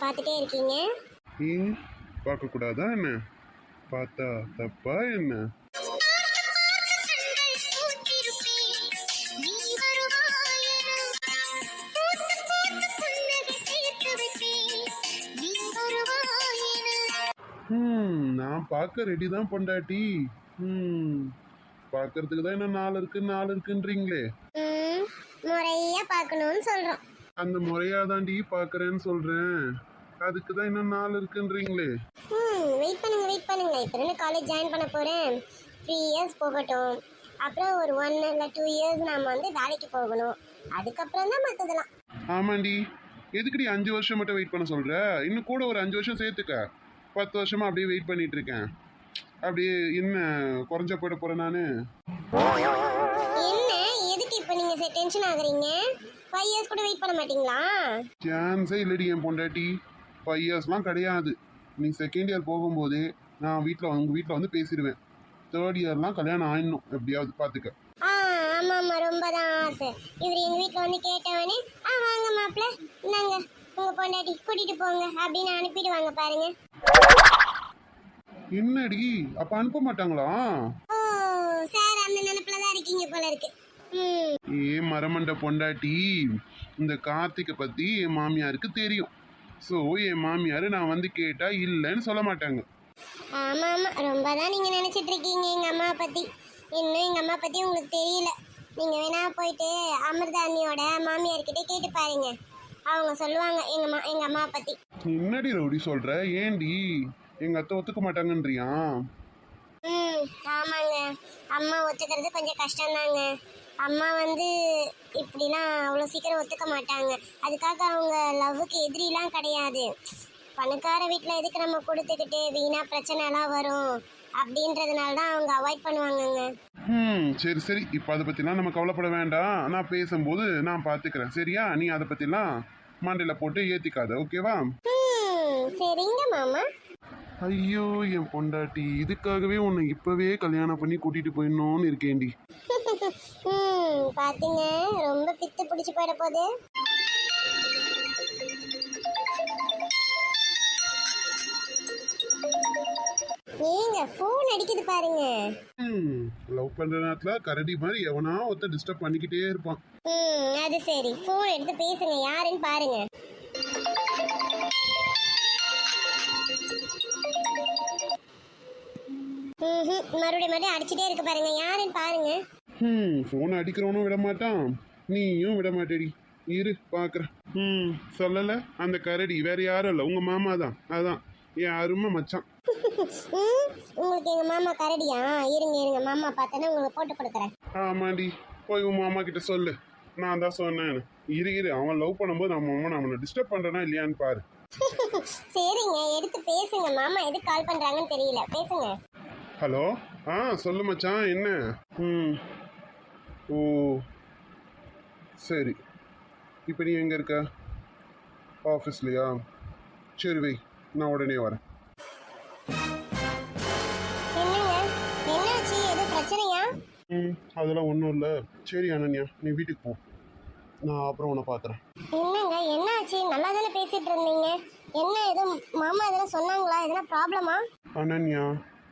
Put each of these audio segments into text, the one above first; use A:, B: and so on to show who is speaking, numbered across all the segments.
A: பார்த்துட்டே இருக்கீங்க?
B: ஏன் பார்க்கக்கூடாதா என்ன? பார்த்தா தப்பா என்ன? ம் நான் பார்க்க ரெடி தான் பொண்டாட்டி. ம் பார்க்கறதுக்கு தான் என்ன நாள் இருக்கு நாள் இருக்குன்றீங்களே.
A: ம், முறையா பார்க்கணும்னு சொல்றோம்.
B: அந்த முறையா தாண்டி பார்க்கறேன்னு சொல்றேன். அதுக்கு தான் இன்னும் நாள் இருக்குன்றீங்களே?
A: ம் வெயிட் பண்ணுங்க வெயிட் பண்ணுங்க. இப்போ தானே காலேஜ் ஜாயின் பண்ண போறேன். த்ரீ இயர்ஸ் போகட்டும். அப்புறம் ஒரு ஒன் இல்லை டூ இயர்ஸ் நாம வந்து வேலைக்கு போகணும். அதுக்கப்புறம் தான் மற்றதெல்லாம்
B: ஆமாண்டி. எதுக்குடி அஞ்சு வருஷம் மட்டும் வெயிட் பண்ண சொல்ற? இன்னும் கூட ஒரு அஞ்சு வருஷம் சேர்த்துக்க. பத்து வருஷமா அப்படியே வெயிட் பண்ணிட்டு இருக்கேன். அப்படியே என்ன குறைஞ்ச போயிட போறேன் நானு?
A: என்ன? எதுக்கு இப்போ நீங்கள் டென்ஷன் ஆகுறீங்க? ஃபைவ் இயர்ஸ் கூட வெயிட் பண்ண மாட்டீங்களா?
B: சான்ஸே இல்லடி என் பொண்டாட்டி. ஃபைவ் இயர்ஸ்லாம் கிடையாது. நீ செகண்ட் இயர் போகும்போதே நான் வீட்டில் உங்க வீட்டில் வந்து பேசிடுவேன். தேர்ட் இயர்லாம் கல்யாணம் ஆயிடணும் எப்படியாவது பார்த்துக்க
A: ஆ ஆமாம் ஆமாம் ரொம்ப தான் ஆசை. இவர் எங்கள் வீட்டில் வந்து கேட்டவனே ஆ வாங்க மாப்பிள்ள இந்தாங்க உங்கள் பொண்டாட்டி கூட்டிகிட்டு போங்க அப்படின்னு அனுப்பிடுவாங்க பாருங்க.
B: என்னடி? அப்ப அனுப்ப மாட்டாங்களா?
A: ஓ சார் அந்த நினைப்பில் தான் இருக்கீங்க போல இருக்கு.
B: ஏ மரமண்ட பொண்டாட்டி இந்த கார்த்திகை பத்தி என் மாமியாருக்கு தெரியும். ஸோ என் மாமியார் நான் வந்து கேட்டா இல்லைன்னு சொல்ல மாட்டாங்க.
A: ஆமா ஆமா ரொம்ப தான் நீங்க நினைச்சிட்டு இருக்கீங்க எங்க அம்மா பத்தி. இன்னும் எங்க அம்மா பத்தி உங்களுக்கு தெரியல. நீங்க வேணா போயிட்டு அமிர்தா அண்ணியோட மாமியார் கிட்ட கேட்டு பாருங்க. அவங்க சொல்லுவாங்க எங்க மா எங்க அம்மா பத்தி.
B: என்னடி ரவுடி சொல்ற? ஏண்டி எங்க அத்தை ஒத்துக்க மாட்டாங்கன்றியா?
A: ம் ஆமாங்க. அம்மா ஒத்துக்கிறது கொஞ்சம் கஷ்டம்தாங்க. அம்மா வந்து இப்படிலாம் அவ்வளோ சீக்கிரம் ஒத்துக்க மாட்டாங்க. அதுக்காக அவங்க லவ்வுக்கு எதிரிலாம் கிடையாது. பணக்கார வீட்டில் எதுக்கு நம்ம கொடுத்துக்கிட்டு வீணா பிரச்சனைலாம் வரும்? அப்படின்றதுனால தான் அவங்க அவாய்ட் பண்ணுவாங்கங்க.
B: ம் சரி சரி. இப்போ அதை பற்றிலாம் நம்ம கவலைப்பட வேண்டாம். நான் பேசும்போது நான் பார்த்துக்கிறேன் சரியா? நீ அதை பற்றிலாம் மண்டையில் போட்டு ஏற்றிக்காத ஓகேவா?
A: ம் சரிங்க மாமா.
B: ஐயோ என் பொண்டாட்டி. இதுக்காகவே உன்னை இப்போவே கல்யாணம் பண்ணி கூட்டிகிட்டு போயிடணும்னு இருக்கேன்டி.
A: பாத்தீங்க ரொம்ப பித்து பிடிச்சு போயிட போகுது. ஏங்க ஃபோன் அடிக்குது பாருங்க.
B: ம் லவ் பண்ணுற நேரத்தில் கரடி மாதிரி எவனா ஒருத்தன் டிஸ்டர்ப் பண்ணிக்கிட்டே இருப்பான்.
A: ம் அது சரி. ஃபோன் எடுத்து பேசுங்க யாருன்னு பாருங்க. ம்ஹும். மறுபடியும் மறுபடியும் அடிச்சுட்டே இருக்கு பாருங்க யாருன்னு பாருங்க.
B: ம் ஃபோன் அடிக்கிறவனும் விட மாட்டான் நீயும் விட மாட்டேடி இரு பார்க்குறேன் ம் சொல்லலை அந்த கரடி. வேற யாரும் இல்லை. உங்கள் மாமா தான். அதான். என் அருமை மச்சான்.
A: உங்களுக்கு எங்க மாமா கரடியா? இருங்க இருங்க. மாமா பார்த்தேன்னா உங்களுக்கு போட்டு கொடுக்குறேன்.
B: ஆமாடி போய் உன் மாமா கிட்ட சொல்லு. நான் தான் சொன்னேன். இரு இரு. அவன் லவ் பண்ணும்போது நம்ம அம்மா அவனை டிஸ்டர்ப் பண்ணுறனா இல்லையான்னு பாரு.
A: சரிங்க. எடுத்து பேசுங்க மாமா. எதுக்கு கால் பண்றாங்கன்னு தெரியல. பேசுங்க.
B: ஹலோ? ஆ சொல்லு மச்சான். என்ன? ம் ஓ சரி. இப்போ நீ எங்கே இருக்க? ஆஃபீஸ்லையா சரி வை. நான் உடனே வரேன். ம் அதெல்லாம் ஒன்றும் இல்லை. சரி அனன்யா நீ வீட்டுக்கு போ. நான் அப்புறம் உன்னை பார்க்குறேன்
A: என்னங்க? என்னாச்சு? நல்லா தானே பேசிட்டு இருந்தீங்க. என்ன எதுவும் மாமா எதனா சொன்னாங்களா? எதனா ப்ராப்ளமா
B: அனன்யா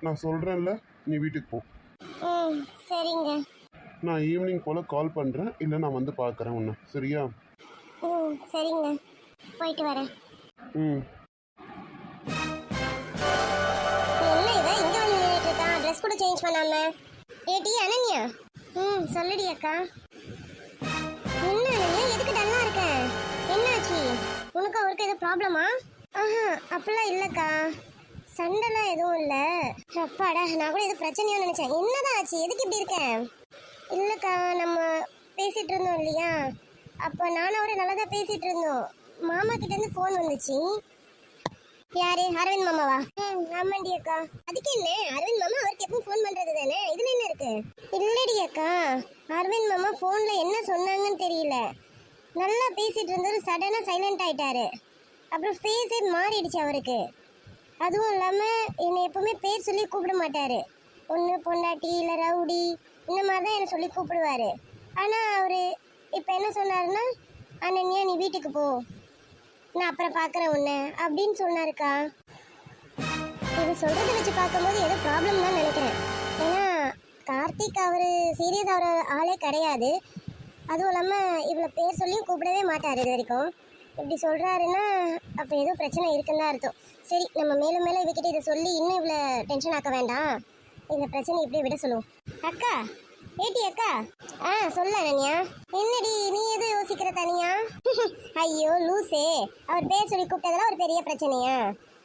B: நான் சொல்கிறேன்ல நீ வீட்டுக்கு போ.
A: ம் சரிங்க.
B: நான் ஈவினிங் போல் கால் பண்ணுறேன் இல்லை நான் வந்து பார்க்குறேன் உன்னை. சரியா?
A: ம் சரிங்க. போயிட்டு வரேன்.
B: ம்.
A: என்ன இவ? இங்க வந்து நின்றுட்டு இருக்கான் ட்ரெஸ் கூட சேஞ்ச் பண்ணாம. ஏடி அனன்யா? ம் சொல்லுடி அக்கா. என்ன அனன்யா? எதுக்கு டல்லா இருக்க? என்னாச்சு? உனக்கு அவருக்கு எதுவும் ப்ராப்ளமா ஆஹா அப்படிலாம் இல்லக்கா. சண்டைலாம் எதுவும் இல்லை. அப்பாடா நான் கூட எதுவும் பிரச்சனையோ நினைச்சேன். என்னதான் ஆச்சு? எதுக்கு இப்படி இருக்கேன் இல்லைக்கா நம்ம பேசிகிட்டு இருந்தோம் இல்லையா? அப்போ நானும் அவரை நல்லா தான் பேசிகிட்டு இருந்தோம் மாமா கிட்டேருந்து ஃபோன் வந்துச்சு. யாரு? அரவிந்த் மாமாவா? ம் ஆமாண்டி அக்கா. அதுக்கு என்ன? அரவிந்த் மாமா அவருக்கு எப்பவும் ஃபோன் பண்ணுறது தானே இதில் என்ன இருக்கு? இல்லடி அக்கா. அரவிந்த் மாமா ஃபோனில் என்ன சொன்னாங்கன்னு தெரியல. நல்லா பேசிகிட்டு இருந்தவர் சடனாக சைலண்ட் ஆயிட்டாரு. அப்புறம் ஃபேஸே மாறிடுச்சு அவருக்கு. அதுவும் இல்லாமல் என்னை எப்பவுமே பேர் சொல்லி கூப்பிட மாட்டார். பொண்ணு பொண்டாட்டி இல்லை ரவுடி. இந்த மாதிரி தான் என்னை சொல்லி கூப்பிடுவாரு. ஆனால் அவர் இப்போ என்ன சொன்னாருன்னா அனன்யா நீ வீட்டுக்கு போ. நான் அப்புறம் பார்க்குறேன் உன்னை. அப்படின்னு சொன்னாருக்கா. இது சொல்கிறத வச்சு பார்க்கும்போது ஏதோ ப்ராப்ளம் தான் நினைக்கிறேன். ஏன்னா கார்த்திக் அவர் சீரியஸ் ஆகிற ஆளே கிடையாது. அதுவும் இல்லாமல் இவ்வளோ பேர் சொல்லியும் கூப்பிடவே மாட்டார் இது வரைக்கும். இப்படி சொல்கிறாருன்னா அப்போ ஏதோ பிரச்சனை இருக்குன்னு தான் அர்த்தம். சரி நம்ம மேலும் மேலும் இவகிட்ட இதை சொல்லி இன்னும் இவ்வளோ டென்ஷன் ஆக்க வேண்டாம். இந்த பிரச்சனை இப்படியே விட சொல்லுவோம். அக்கா ஏட்டி அக்கா. ஆ சொல்ல அனன்யா. என்னடி நீ எது யோசிக்கிற தனியா? ஐயோ லூசே. அவர் பேர் சொல்லி கூப்பிட்டதெல்லாம் ஒரு பெரிய பிரச்சனையா?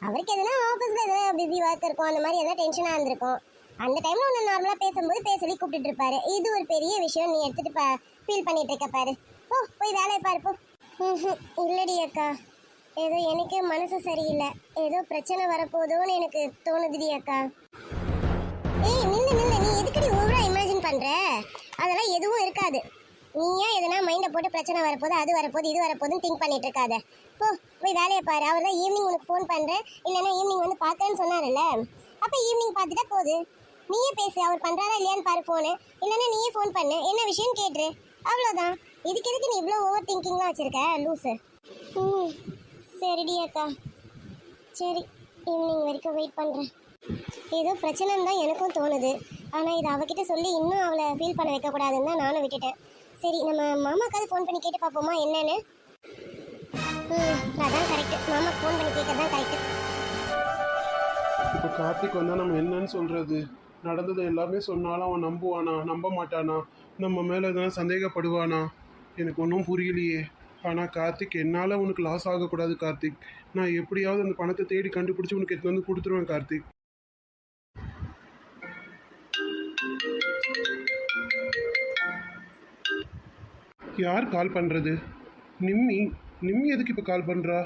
A: அவருக்கு எதுனா ஆஃபீஸில் எதுனா பிஸி ஒர்க் இருக்கும் அந்த மாதிரி எதனா டென்ஷனாக இருந்திருக்கும். அந்த டைமில் ஒன்று நார்மலாக பேசும்போது பேர் சொல்லி கூப்பிட்டுட்டு இருப்பாரு. இது ஒரு பெரிய விஷயம் நீ எடுத்துகிட்டு பா ஃபீல் பண்ணிட்டு இருக்க பாரு. ஓ போய் வேலையை பார்ப்போம் இல்லடி அக்கா. ஏதோ எனக்கே மனசு சரியில்லை. ஏதோ பிரச்சனை வரப்போதோன்னு எனக்கு தோணுதுடி அக்கா. பண்ணுற அதெல்லாம் எதுவும் இருக்காது. நீயா எதனா மைண்டை போட்டு பிரச்சனை வரப்போது அது வரப்போது இது வரப்போதுன்னு திங்க் பண்ணிட்டு இருக்காத. போ போய் வேலையை பாரு. அவர் தான் ஈவினிங் உனக்கு ஃபோன் பண்ணுறேன் இல்லைன்னா ஈவினிங் வந்து பார்க்கறேன்னு சொன்னார்ல அப்போ ஈவினிங் பார்த்துட்டா போகுது. நீயே பேசு. அவர் பண்ணுறாரா இல்லையான்னு பாரு ஃபோனு இல்லைன்னா நீயே ஃபோன் பண்ணு. என்ன விஷயம் கேட்டுரு. அவ்வளோதான் இதுக்கு எதுக்கு நீ இவ்வளோ ஓவர் திங்கிங்லாம் வச்சுருக்க லூஸு ம் சரிடி அக்கா. சரி ஈவினிங் வரைக்கும் வெயிட் பண்ணுறேன் ஏதோ பிரச்சனைன்னு தான் எனக்கும் தோணுது. ஆனால் இதை அவகிட்ட சொல்லி இன்னும் அவளை ஃபீல் பண்ண வைக்கக்கூடாதுன்னு தான் நானும் விட்டுட்டேன். சரி நம்ம மாமாக்காவது ஃபோன் பண்ணி கேட்டு பார்ப்போமா என்னன்னு? ம் அதான் கரெக்டு மாமா ஃபோன் பண்ணி கேட்கறது தான் கரெக்டு
B: இப்போ கார்த்திக் வந்தால் நம்ம என்னன்னு சொல்கிறது நடந்தது எல்லாமே சொன்னாலும் அவன் நம்புவானா? நம்ப மாட்டானா? நம்ம மேலே எதனா சந்தேகப்படுவானா? எனக்கு ஒன்றும் புரியலையே. ஆனால் கார்த்திக் என்னால் உனக்கு லாஸ் ஆகக்கூடாது கார்த்திக். நான் எப்படியாவது அந்த பணத்தை தேடி கண்டுபிடிச்சி உனக்கு எடுத்து வந்து கொடுத்துருவேன் கார்த்திக். யார் கால் பண்ணுறது நிம்மி நிம்மி எதுக்கு இப்போ கால் பண்ணுறா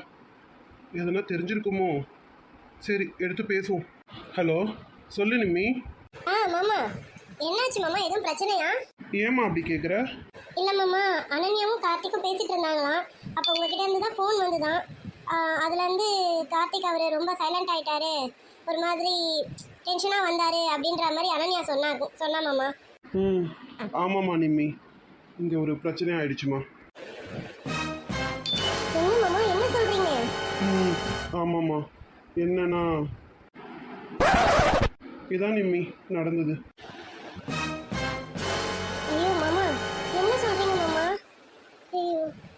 B: எதனா தெரிஞ்சிருக்குமோ? சரி எடுத்து பேசுவோம். ஹலோ சொல்லு நிம்மி.
A: ஆ மாமா. என்னாச்சு மாமா? எதுவும் பிரச்சனையா?
B: ஏம்மா அப்படி கேட்குற
A: இல்லை மாமா அனன்யாவும் கார்த்திக்கும் பேசிட்டு இருந்தாங்களாம். அப்போ உங்ககிட்ட இருந்து தான் ஃபோன் வந்துதான் அதுலேருந்து கார்த்திக் அவர் ரொம்ப சைலண்ட் ஆயிட்டாரு. ஒரு மாதிரி டென்ஷனாக வந்தாரு அப்படின்ற மாதிரி அனன்யா சொன்னாங்க சொன்னா மாமா.
B: ம் ஆமாம்மா நிம்மி. இங்கே ஒரு பிரச்சனை ஆயிடுச்சுமா? ஆமாம்மா. என்னன்னா இதான் நிம்மி நடந்தது.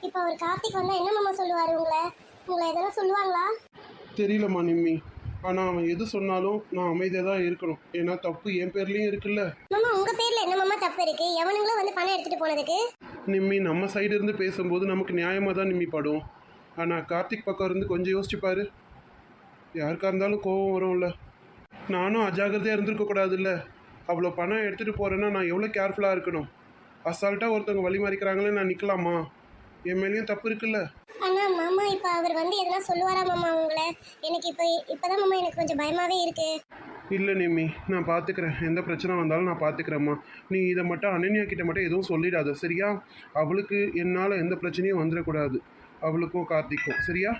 A: இப்போ அவர் கார்த்திக் வந்தால் என்ன மாமா சொல்லுவார் உங்களை? உங்களை எதனா சொல்லுவாங்களா?
B: தெரியலம்மா நிம்மி. ஆனால் அவன் எது சொன்னாலும் நான் அமைதியாக தான் இருக்கணும். ஏன்னா தப்பு என் பேர்லேயும் இருக்குல்ல.
A: மாமா உங்கள் பேரில் என்ன மாமா தப்பு இருக்குது எவனுங்களும் வந்து பணம் எடுத்துகிட்டு போனதுக்கு?
B: நிம்மி நம்ம சைடு இருந்து பேசும்போது நமக்கு நியாயமாக தான் நிம்மி படும். ஆனால் கார்த்திக் பக்கம் இருந்து கொஞ்சம் யோசிச்சு பாரு. யாருக்கா இருந்தாலும் கோவம் வரும்ல. நானும் அஜாகிரதையாக இருந்திருக்க கூடாதுல்ல. அவ்வளோ பணம் எடுத்துகிட்டு போகிறேன்னா நான் எவ்வளோ கேர்ஃபுல்லாக இருக்கணும்? அசால்ட்டாக ஒருத்தவங்க வழி மறிக்கிறாங்களே நான் நிற்கலாமா என் மேலேயும் தப்பு இருக்குல்ல.
A: அண்ணா மாமா இப்போ அவர் வந்து எதனா சொல்லுவாரா மாமா உங்களை? எனக்கு இப்போ இப்போதான் மாமா எனக்கு கொஞ்சம் பயமாவே இருக்கு.
B: இல்லை நிம்மி நான் பார்த்துக்கிறேன் எந்த பிரச்சனை வந்தாலும் நான் பார்த்துக்கிறேம்மா நீ இதை மட்டும் அனன்யா கிட்ட மட்டும் எதுவும் சொல்லிடாத சரியா? அவளுக்கு என்னால் எந்த பிரச்சனையும் வந்துடக்கூடாது. அவளுக்கும் கார்த்திக்கும் சரியா?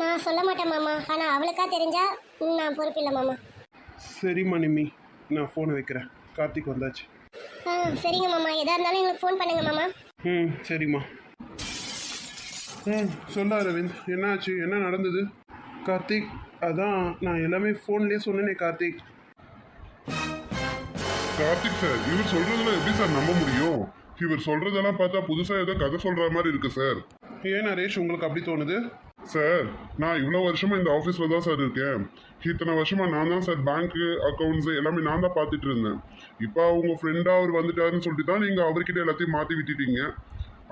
A: நான் சொல்ல மாட்டேன் மாமா. ஆனால் அவளுக்கா தெரிஞ்சா நான் பொறுப்பில்லை மாமா.
B: சரிம்மா நிம்மி நான் ஃபோனை வைக்கிறேன். கார்த்திக் வந்தாச்சு.
A: ஆ சரிங்க மாமா. எதா இருந்தாலும் எங்களுக்கு ஃபோன் பண்ணுங்க மாமா.
B: ம் சரிம்மா. ம் சொல்ல அரவிந்த். என்னாச்சு? என்ன நடந்தது? கார்த்திக் அதான் நான் எல்லாமே ஃபோன்லேயே சொன்னேனே கார்த்திக்.
C: கார்த்திக் சார் இவர் சொல்றதெல்லாம் எப்படி சார் நம்ப முடியும்? இவர் சொல்றதெல்லாம் பார்த்தா புதுசா ஏதோ கதை சொல்ற மாதிரி இருக்கு சார்.
B: ஏன் நரேஷ் உங்களுக்கு அப்படி தோணுது?
C: சார் நான் இவ்வளோ வருஷமா இந்த ஆஃபீஸில் தான் சார் இருக்கேன். இத்தனை வருஷமா நான் தான் சார் பேங்க்கு அக்கௌண்ட்ஸ் எல்லாமே நான் தான் பார்த்துட்டு இருந்தேன். இப்போ அவங்க ஃப்ரெண்டாக அவர் வந்துட்டாருன்னு சொல்லிட்டு தான் நீங்கள் அவர்கிட்ட எல்லாத்தையும் மாற்றி விட்டுட்டீங்க.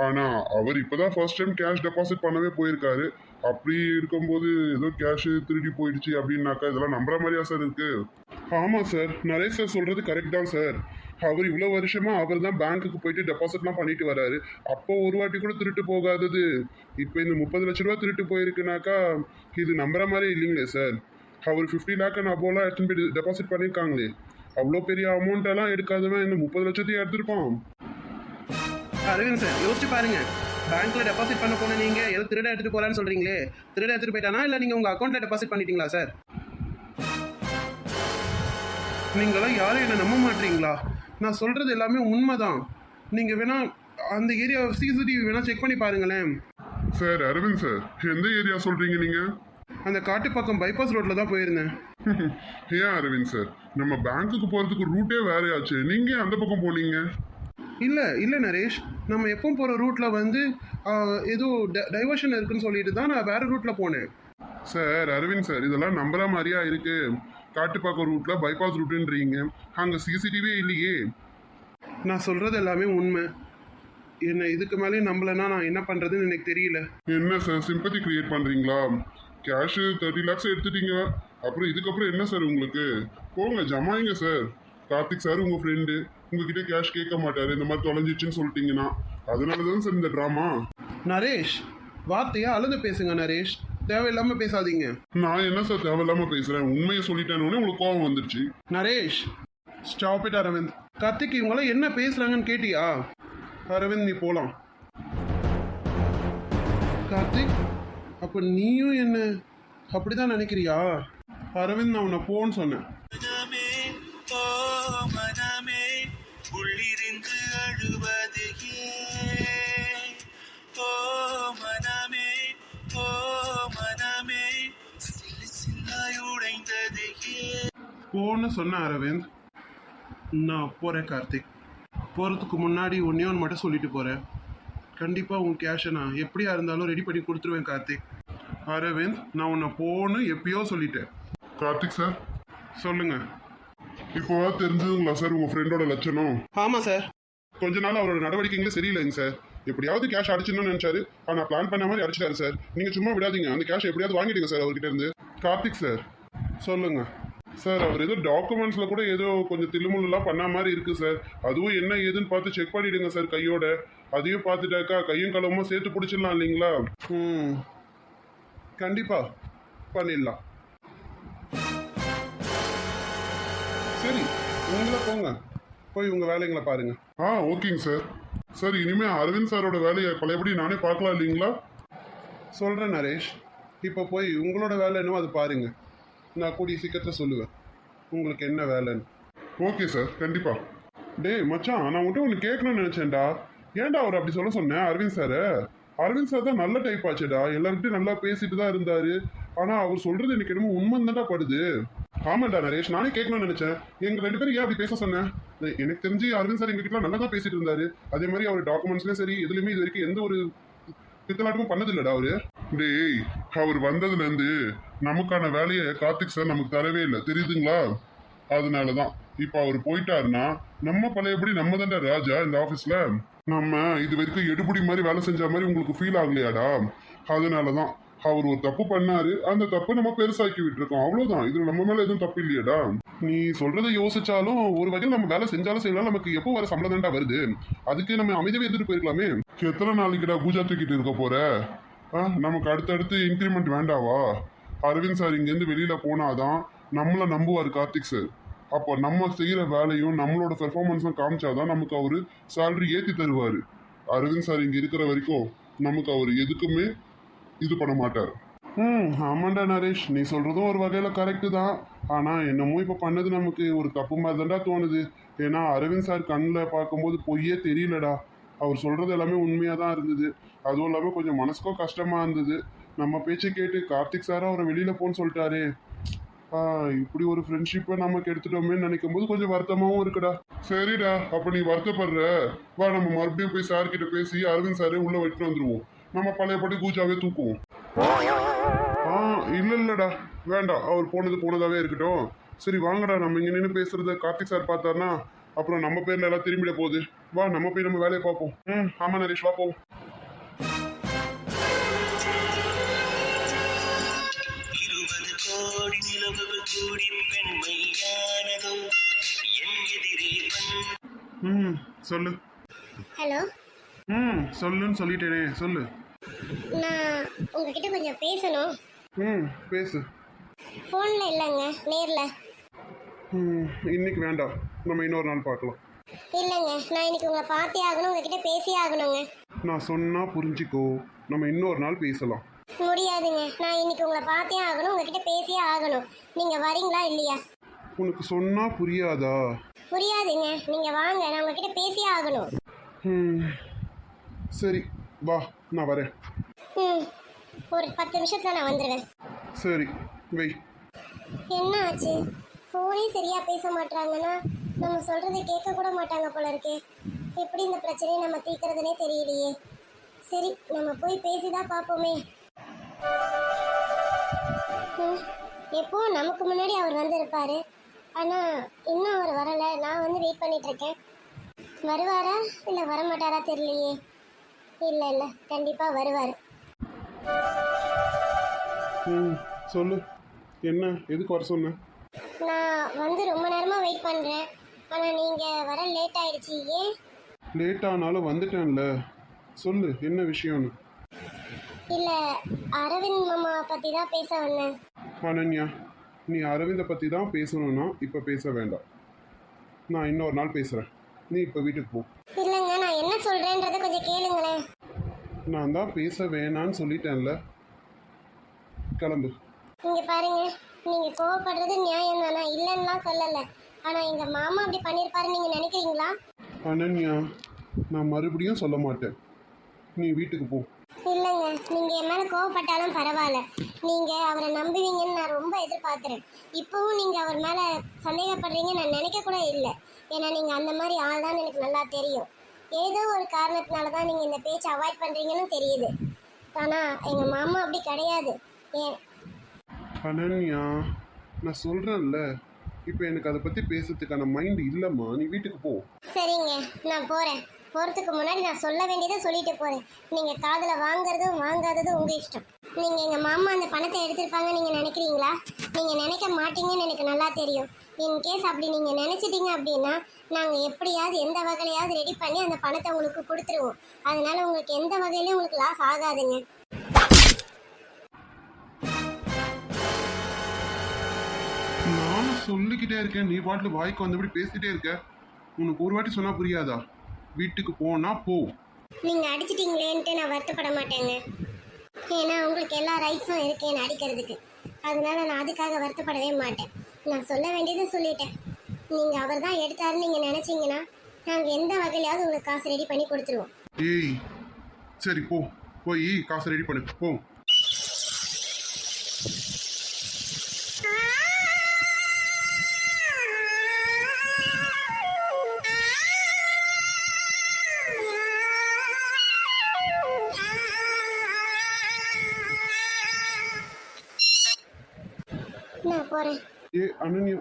C: ஆனால் அவர் இப்போ தான் ஃபர்ஸ்ட் டைம் கேஷ் டெபாசிட் பண்ணவே போயிருக்காரு. அப்படி இருக்கும்போது ஏதோ கேஷ் திருடி போயிடுச்சு அப்படின்னாக்கா இதெல்லாம் நம்புற மாதிரியா சார் இருக்கு?
B: ஆமாம் சார் நரேஷ் சார் சொல்கிறது கரெக்ட் தான் சார் அவர் இவ்வளோ வருஷமாக அவர் தான் பேங்க்குக்கு போயிட்டு டெபாசிட்லாம் பண்ணிட்டு வராரு. அப்போ ஒரு வாட்டி கூட திருட்டு போகாதது. இப்போ இந்த முப்பது லட்ச ரூபா திருட்டு போயிருக்குனாக்கா இது நம்புற மாதிரி இல்லைங்களே சார் அவர் ஃபிஃப்டி லேக் அண்ட் அபோலாம் எடுத்துன்னு போய் டெபாசிட் பண்ணியிருக்காங்களே அவ்வளோ பெரிய அமௌண்ட் எல்லாம் எடுக்காதவன் இந்த முப்பது லட்சத்தையும் எடுத்திருப்பான்.
D: அரவிந்த் சார் யோசிச்சு பாருங்க. பேங்க்ல டெபாசிட் பண்ண போன நீங்க ஏதோ திருட எடுத்துட்டு போறான்னு சொல்றீங்களே திருட எடுத்துட்டு போயிட்டானா? இல்ல நீங்க உங்க அக்கௌண்ட்ல டெபாசிட் பண்ணிட்டீங்களா சார்?
B: நீங்களாம் யாரும் என்னை நம்ப மாட்டீங்களா? நான் சொல்கிறது எல்லாமே உண்மைதான். நீங்கள் வேணா அந்த ஏரியா சிசிடிவி வேணா செக் பண்ணி பாருங்களேன்.
C: சார் அரவிந்த் சார் எந்த ஏரியா சொல்றீங்க நீங்க?
D: அந்த காட்டுப்பாக்கம் பைபாஸ் ரோட்டில் தான் போயிருந்தேன்.
C: ஏன் அரவிந்த் சார் நம்ம பேங்க்குக்கு போறதுக்கு ரூட்டே வேறையாச்சு. நீங்க அந்த பக்கம் போனீங்க?
D: இல்லை இல்லை நரேஷ். நம்ம எப்போ போகிற ரூட்டில் வந்து ஏதோ டைவர்ஷன் இருக்குன்னு சொல்லிட்டு தான் நான் வேறு ரூட்டில் போனேன்.
C: சார் அரவிந்த் சார் இதெல்லாம் நம்புற மாதிரியா இருக்கு. காட்டுப்பாக்கம் ரூட்ல பைபாஸ் ரூட்டுன்றீங்க. அங்க சிசிடிவியே இல்லையே.
D: நான் சொல்கிறது எல்லாமே உண்மை. என்னை இதுக்கு மேலேயும் நம்பலைன்னா நான் என்ன பண்ணுறதுன்னு எனக்கு தெரியல.
C: என்ன சார் சிம்பத்தி கிரியேட் பண்றீங்களா? கேஷ் தேர்ட்டி லேக்ஸ் எடுத்துட்டீங்க. அப்புறம் இதுக்கப்புறம் என்ன சார் உங்களுக்கு? போங்க ஜமாயிங்க சார். கார்த்திக் சார் உங்க ஃப்ரெண்டு உங்ககிட்ட கேஷ் கேட்க மாட்டாரு. இந்த மாதிரி தொலைஞ்சிச்சுன்னு சொல்லிட்டீங்கன்னா அதனால தான் சார் இந்த ட்ராமா
D: நரேஷ் வார்த்தையா அழுது பேசுங்க நரேஷ். தேவையில்லாமல் பேசாதீங்க.
C: நான் என்ன சார் தேவையில்லாம பேசுறேன்? உண்மையை சொல்லிட்டேன்னு உங்களுக்கு கோவம் வந்துருச்சு.
D: Naresh stop it Aravind. Karthik இவங்களாம் என்ன பேசுறாங்கன்னு கேட்டியா? அரவிந்த் நீ போலாம். கார்த்திக் அப்ப நீயும் என்ன? அப்படிதான் நினைக்கிறியா? அரவிந்த் நான் உன்னை போன்னு சொன்னேன். போன்னு சொன்னேன் அரவிந்த் நான் போறேன் கார்த்திக். போறதுக்கு முன்னாடி ஒன்னே ஒன்று மட்டும் சொல்லிட்டு போறேன் கண்டிப்பா உன் கேஷை நான் எப்படியா இருந்தாலும் ரெடி பண்ணி கொடுத்துருவேன் கார்த்திக். அரவிந்த் நான் உன்னை போன்னு எப்பயோ சொல்லிட்டேன்.
C: கார்த்திக் சார்.
D: சொல்லுங்க.
C: இப்போ தெரிஞ்சதுங்களா சார் உங்க ஃப்ரெண்டோட லட்சணம்?
D: ஆமா சார்.
B: கொஞ்ச நாள் அவரோட நடவடிக்கைங்களே சரியில்லைங்க சார். எப்படியாவது கேஷ் அடிச்சிடணும்னு நினைச்சாரு. ஆனா பிளான் பண்ண மாதிரி அடிச்சிட்டாரு சார். நீங்க சும்மா விடாதீங்க. அந்த கேஷ் எப்படியாவது வாங்கிடுங்க சார் அவர்கிட்ட இருந்து.
C: கார்த்திக் சார்.
D: சொல்லுங்க.
B: சார் அவர் ஏதோ டாக்குமெண்ட்ஸ்ல கூட ஏதோ கொஞ்சம் தில்லுமுல்லாம் பண்ண மாதிரி இருக்கு சார். அதுவும் என்ன ஏதுன்னு பார்த்து செக் பண்ணிடுங்க சார் கையோட. அதையும் பார்த்துட்டாக்கா கையும் களவுமா சேர்த்து பிடிச்சிடலாம் இல்லைங்களா?
D: ம். கண்டிப்பா பண்ணிடலாம்.
B: சரி நீங்களே போங்க. போய் உங்க வேலைங்களை பாருங்க.
C: ஆ ஓகேங்க சார். சார் இனிமே அரவிந்த் சாரோட வேலையை பழையபடி நானே பார்க்கலாம் இல்லைங்களா?
B: சொல்றேன் நரேஷ். இப்போ போய் உங்களோட வேலை என்னவோ அது பாருங்க. நான் கூடிய சீக்கிரத்தில் சொல்லுவேன். உங்களுக்கு என்ன வேலைன்னு.
C: ஓகே சார் கண்டிப்பா.
B: டேய் மச்சான் நான் உன்கிட்ட ஒன்று கேட்கணும்னு நினச்சேன்டா. ஏன்டா அவர் அப்படி சொல்ல சொன்னேன் அரவிந்த் சார் அரவிந்த் சார் தான் நல்ல டைப் ஆச்சுடா. எல்லார்கிட்டையும் நல்லா பேசிட்டு தான் இருந்தாரு. ஆனால் அவர் சொல்றது எனக்கு என்னமோ உண்மை படுது. ஆமாண்டா நரேஷ் நானே கேட்கணும்னு நினைச்சேன். எங்க ரெண்டு பேரும் ஏன் அப்படி பேச சொன்னேன் எனக்கு தெரிஞ்சு அரவிந்த் சார் எங்ககிட்ட நல்லா தான் பேசிட்டு இருந்தாரு. அதே மாதிரி அவர் டாக்குமெண்ட்ஸ்லயும் சரி எதுலையுமே இது வரைக்கும் எந்த ஒரு பித்தலாட்டமும் பண்ணதில்லடா அவரு.
C: டேய் அவர் வந்ததுல இருந்து நமக்கான வேலையை கார்த்திக் சார் நமக்கு தரவே இல்லை. தெரியுதுங்களா? அதனாலதான். இப்போ அவர் போயிட்டாருன்னா நம்ம பழையபடி நம்ம தான்டா ராஜா இந்த ஆபீஸ்ல நம்ம இது வரைக்கும் எடுபடி மாதிரி வேலை செஞ்ச மாதிரி உங்களுக்கு ஃபீல் ஆகலையாடா? அதனாலதான். அவர் ஒரு தப்பு பண்ணாரு அந்த தப்பை நம்ம பெருசாக்கி விட்டுருக்கோம் அவ்வளவுதான். இதுல நம்ம மேல எதுவும் தப்பு இல்லையாடா.
B: நீ சொல்றதை யோசிச்சாலும் ஒரு வகையில் நம்ம வேலை செஞ்சாலும் செய்யலாம். நமக்கு எப்போ வர சம்பளம் தான்டா வருது? அதுக்கு நம்ம அமைதியாக எடுத்துட்டு போயிருக்கலாமே.
C: எத்தனை நாளைக்குடா பூஜா தூக்கிட்டு இருக்க போற? ஆ, நமக்கு அடுத்தடுத்து இன்க்ரிமெண்ட் வேண்டாவா? அரவிந்த் சார் இங்கேருந்து வெளியில போனாதான் நம்மளை நம்புவார் கார்த்திக் சார். அப்போ நம்ம செய்கிற வேலையும் நம்மளோட பெர்ஃபார்மன்ஸும் காமிச்சாதான் நமக்கு அவர் சேலரி ஏற்றி தருவார். அரவிந்த் சார் இங்கே இருக்கிற வரைக்கும் நமக்கு அவர் எதுக்குமே இது பண்ண மாட்டார்.
B: ம் ஆமாண்டா நரேஷ். நீ சொல்கிறதும் ஒரு வகையில் கரெக்டு தான். ஆனால் என்னமோ இப்போ பண்ணது நமக்கு ஒரு தப்பு மாதிரி தான்டா தோணுது. ஏன்னா அரவிந்த் சார் கண்ணில் பார்க்கும்போது பொய்யே தெரியலடா. அவர் சொல்கிறது எல்லாமே உண்மையாக தான் இருந்தது. அதுவும் இல்லாமல் கொஞ்சம் மனசுக்கும் கஷ்டமாக இருந்தது. நம்ம பேச்சை கேட்டு கார்த்திக் சாரும் அவரை வெளியில் போன்னு சொல்லிட்டாரே. இப்படி ஒரு ஃப்ரெண்ட்ஷிப்பை நமக்கு எடுத்துட்டோமேன்னு நினைக்கும் போது கொஞ்சம் வருத்தமாகவும் இருக்குடா.
C: சரிடா அப்போ நீ வருத்தப்படுற. வா நம்ம மறுபடியும் போய் சார்கிட்ட பேசி அரவிந்த் சாரே உள்ளே வெட்டு வந்துடுவோம் நம்ம பழையபடி பூஜாவே தூக்குவோம்.
B: ஆ இல்ல இல்லடா வேண்டாம். அவர் போனது போனதாவே இருக்கட்டும். சரி வாங்கடா. நம்ம இங்க நின்று பேசுறத கார்த்திக் சார் பார்த்தாருன்னா அப்புறம் நம்ம பேர்ல எல்லாம் திரும்பிட போகுது. வா நம்ம போய் நம்ம வேலையை பார்ப்போம். ம் ஆமா நரேஷ் வா போவோம்
E: இருபது கோடி நிலவுகள் கூடி பெண்மையானதோ என் எதிரே வந்து
D: ம் சொல்லு.
A: ஹலோ?
D: ம் சொல்லுன்னு சொல்லிட்டேனே. சொல்லு.
A: நான் உங்ககிட்ட கொஞ்சம் பேசணும்.
D: ம் பேசு.
A: ஃபோனில் இல்லைங்க நேரில்.
D: ம் இன்னைக்கு வேண்டாம். நம்ம இன்னொரு நாள் பார்க்கலாம்.
A: இல்லைங்க நான் இன்னைக்கு உங்களை பார்த்தே ஆகணும் உங்ககிட்ட பேசியே ஆகணுங்க.
D: நான் சொன்னால் புரிஞ்சிக்கோ. நம்ம இன்னொரு நாள் பேசலாம்.
A: முடியாதுங்க நான் இன்னைக்கு உங்களை பார்த்தே ஆகணும் உங்ககிட்ட பேசியே ஆகணும். நீங்கள் வரீங்களா இல்லையா?
D: உனக்கு சொன்னால் புரியாதா?
A: புரியாதுங்க நீங்கள் வாங்க நான் உங்ககிட்ட பேசியே ஆகணும்.
D: ம் சரி வா. நான் வரேன்
A: ம் ஒரு பத்து நிமிஷத்துல நான் வந்துடுவேன்
B: சரி வை.
A: என்ன ஆச்சு? ஃபோனே சரியா பேச மாட்டாங்கன்னா நம்ம சொல்றதை கேட்க கூட மாட்டாங்க போல இருக்கே. எப்படி இந்த பிரச்சனையை நம்ம தீர்க்கறதுனே தெரியலையே. சரி நம்ம போய் பேசிதான் பார்ப்போமே. எப்போ நமக்கு முன்னாடி அவர் வந்திருப்பாரு? ஆனா இன்னும் அவர் வரல. நான் வந்து வெயிட் பண்ணிட்டு இருக்கேன். வருவாரா இல்ல வரமாட்டாரா தெரியலையே. இல்ல இல்ல. கண்டிப்பா வருவாரு.
B: ம் சொல்லு. என்ன? எதுக்கு வர சொன்ன?
A: நான் வந்து ரொம்ப நேரமா வெயிட் பண்றேன். ஆனா நீங்க வர லேட் ஆயிடுச்சு. ஏன்?
B: லேட் ஆனாலும் வந்துட்டேன்ல. சொல்லு என்ன விஷயம்னு.
A: இல்ல அரவிந்த் மாமா பத்தி தான் பேச வந்தேன்.
B: அனன்யா நீ அரவிந்தை பற்றி தான் பேசணும்னா இப்போ பேச வேண்டாம். நான் இன்னொரு நாள் பேசுகிறேன் நீ இப்போ வீட்டுக்கு போ.
A: இல்லைங்க நான் என்ன சொல்றேன்றதை கொஞ்சம் கேளுங்களேன்
B: நான் தான் பேச வேணான்னு சொல்லிட்டேன்ல. கிளம்பு.
A: இங்க பாருங்க நீங்க கோவப்படுறது நியாயம் தானா இல்லைன்னுலாம் சொல்லல. ஆனா எங்க மாமா அப்படி பண்ணிருப்பாரு நீங்க நினைக்கிறீங்களா?
B: அனன்யா நான் மறுபடியும் சொல்ல மாட்டேன். நீ வீட்டுக்கு போ.
A: இல்லைங்க நீங்க என் மேல கோவப்பட்டாலும் பரவாயில்ல. நீங்க அவரை நம்புவீங்கன்னு நான் ரொம்ப எதிர்பார்க்கிறேன். இப்பவும் நீங்க அவர் மேல சந்தேகப்படுறீங்க நான் நினைக்க கூட இல்லை. ஏன்னா நீங்க அந்த மாதிரி ஆள் தான் எனக்கு நல்லா தெரியும். ஏதோ ஒரு காரணத்தினால தான் நீங்க இந்த பேச்சை அவாய்ட் பண்றீங்கன்னு தெரியுது. ஆனா எங்க மாமா அப்படி கிடையாது. ஏன்?
B: அனன்யா நான் சொல்கிறேன்ல இப்போ எனக்கு அதை பற்றி பேசுறதுக்கான மைண்ட் இல்லைம்மா. நீ வீட்டுக்கு போ.
A: சரிங்க நான் போறேன். போறதுக்கு முன்னாடி நான் சொல்ல வேண்டியதை சொல்லிட்டு போறேன். நீங்க காதுல வாங்குறதும் வாங்காததும் உங்க இஷ்டம். நீங்க எங்க மாமா அந்த பணத்தை எடுத்திருப்பாங்க நீங்க நினைக்கிறீங்களா? நீங்க நினைக்க மாட்டீங்கன்னு எனக்கு நல்லா தெரியும். இன் கேஸ் அப்படி நீங்க நினைச்சிட்டீங்க அப்படின்னா நாங்க எப்படியாவது எந்த வகையிலையாவது ரெடி பண்ணி அந்த பணத்தை உங்களுக்கு கொடுத்துருவோம். அதனால உங்களுக்கு எந்த வகையிலயும் உங்களுக்கு லாஸ் ஆகாதுங்க.
B: நானும் சொல்லிக்கிட்டே இருக்கேன். நீ பாட்டில் வாய்க்கு வந்தபடி பேசிட்டே இருக்க. உனக்கு ஒரு வாட்டி சொன்னால் புரியாதா? வீட்டுக்கு போனா போ.
A: நீங்க அடிச்சிட்டீங்களேன்ட்டு நான் வருத்தப்பட மாட்டேங்க. ஏன்னா உங்களுக்கு எல்லா ரைட்ஸும் இருக்கு என்னை அடிக்கிறதுக்கு. அதனால நான் அதுக்காக வருத்தப்படவே மாட்டேன். நான் சொல்ல வேண்டியதை சொல்லிட்டேன். நீங்க அவர் தான் எடுத்தாருன்னு நீங்க நினைச்சீங்கன்னா நாங்க எந்த வகையிலாவது உங்களுக்கு காசு ரெடி பண்ணி கொடுத்துருவோம்.
B: ஏய் சரி போ. போய் காசு ரெடி பண்ணு. போ.
A: நான் போறேன்
B: ஏ அனன்யா